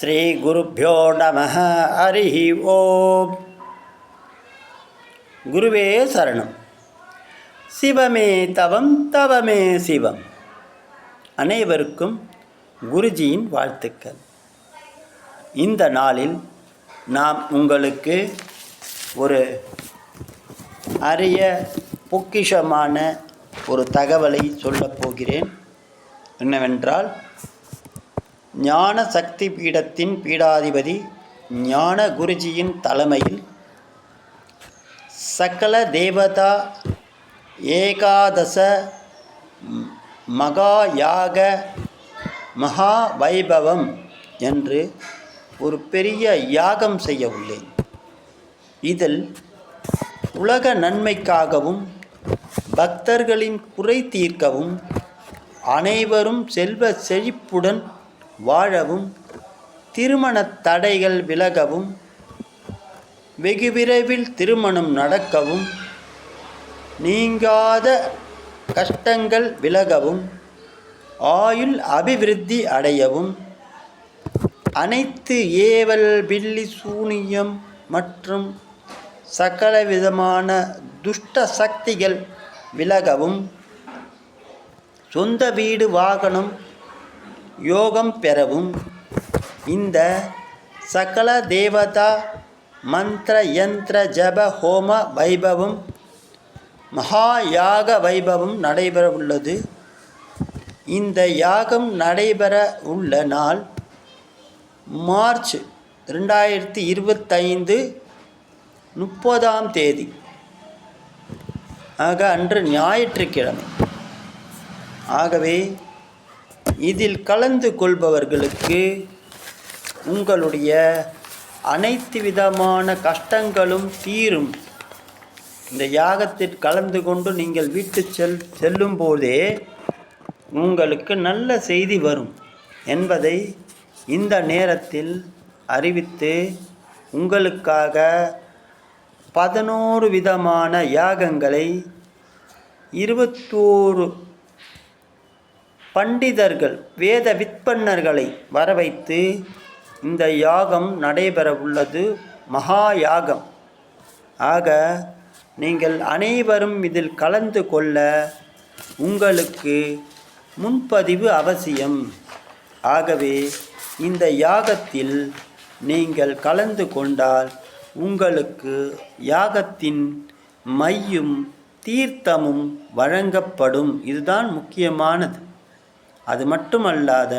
ஸ்ரீகுருப்போ நம ஹரி ஓம். குருவே சரணம். சிவமே தவம் தவமே சிவம். அனைவருக்கும் குருஜியின் வாழ்த்துக்கள். இந்த நாளில் நாம் உங்களுக்கு ஒரு அரிய பொக்கிஷமான ஒரு தகவலை சொல்லப் போகிறேன். என்னவென்றால் ஞான சக்தி பீடத்தின் பீடாதிபதி ஞான குருஜியின் தலைமையில் சகல தேவதா ஏகாதச மகாயாக மகா யாக மகா வைபவம் என்று ஒரு பெரிய யாகம் செய்ய உள்ளேன். இதில் உலக நன்மைக்காகவும் பக்தர்களின் குறை தீர்க்கவும் அனைவரும் செல்வ செழிப்புடன் வாழவும் திருமணத் தடைகள் விலகவும் வெகு விரைவில் திருமணம் நடக்கவும் நீங்காத கஷ்டங்கள் விலகவும் ஆயுள் அபிவிருத்தி அடையவும் அனைத்து ஏவல் பில்லி சூனியம் மற்றும் சகலவிதமான துஷ்ட சக்திகள் விலகவும் சொந்த வீடு வாகனம் யோகம் பெறவும் இந்த சகல தேவதா மந்திர யந்திர ஜப ஹோம வைபவம் மகா யாக வைபவம் நடைபெற உள்ளது இந்த யாகம் நடைபெற உள்ள நாள் மார்ச் ரெண்டாயிரத்தி இருபத்தைந்து முப்பதாம் தேதி. ஆக அன்று ஞாயிற்றுக்கிழமை. ஆகவே இதில் கலந்து கொள்பவர்களுக்கு உங்களுடைய அனைத்து விதமான கஷ்டங்களும் தீரும். இந்த யாகத்தில் கலந்து கொண்டு நீங்கள் வீட்டு செல் செல்லும் போதே உங்களுக்கு நல்ல செய்தி வரும் என்பதை இந்த நேரத்தில் அறிவித்து உங்களுக்காக பதினோரு விதமான யாகங்களை இருபத்தோரு பண்டிதர்கள் வேத விற்பன்னர்களை வரவைத்து இந்த யாகம் நடைபெற உள்ளது மகா யாகம். ஆக நீங்கள் அனைவரும் இதில் கலந்து கொள்ள உங்களுக்கு முன்பதிவு அவசியம். ஆகவே இந்த யாகத்தில் நீங்கள் கலந்து கொண்டால் உங்களுக்கு யாகத்தின் மையும் தீர்த்தமும் வழங்கப்படும். இதுதான் முக்கியமானது. அது மட்டுமல்லாத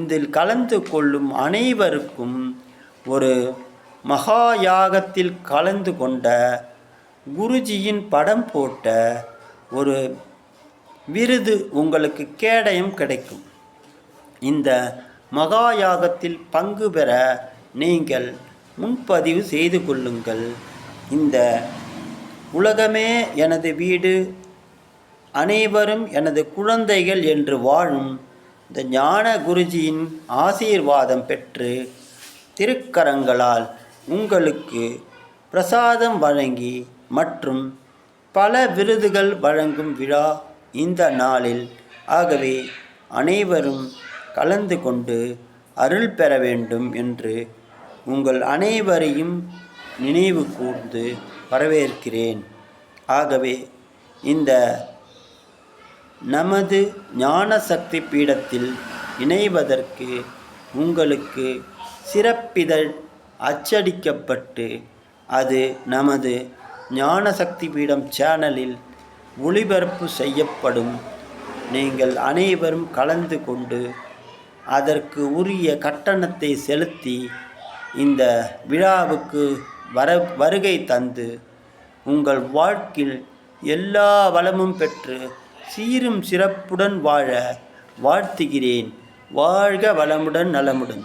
இதில் கலந்து கொள்ளும் அனைவருக்கும் ஒரு மகா யாகத்தில் கலந்து கொண்ட குருஜியின் படம் போட்ட ஒரு விருது உங்களுக்கு கேடயம் கிடைக்கும். இந்த மகா யாகத்தில் பங்கு பெற நீங்கள் முன்பதிவு செய்து கொள்ளுங்கள். இந்த உலகமே எனது வீடு அனைவரும் எனது குழந்தைகள் என்று வாழும் இந்த ஞான குருஜியின் ஆசீர்வாதம் பெற்று திருக்கரங்களால் உங்களுக்கு பிரசாதம் வழங்கி மற்றும் பல விருதுகள் வழங்கும் விழா இந்த நாளில். ஆகவே அனைவரும் கலந்து கொண்டு அருள் பெற வேண்டும் என்று உங்கள் அனைவரையும் நினைவு கூர்ந்து வரவேற்கிறேன். ஆகவே இந்த நமது ஞான சக்தி பீடத்தில் இணைவதற்கு உங்களுக்கு சிறப்பிதழ் அச்சடிக்கப்பட்டு அது நமது ஞான சக்தி பீடம் சேனலில் ஒளிபரப்பு செய்யப்படும். நீங்கள் அனைவரும் கலந்து கொண்டு அதற்கு உரிய கட்டணத்தை செலுத்தி இந்த விழாவுக்கு வர வருகை தந்து உங்கள் வாழ்க்கையில் எல்லா வளமும் பெற்று சீரும் சிறப்புடன் வாழ வாழ்த்துகிறேன். வாழ்க வளமுடன் நலமுடன்.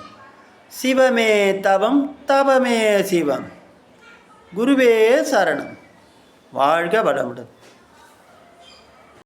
சிவமே தவம் தவமே சிவம். குருவே சரணம். வாழ்க வளமுடன்.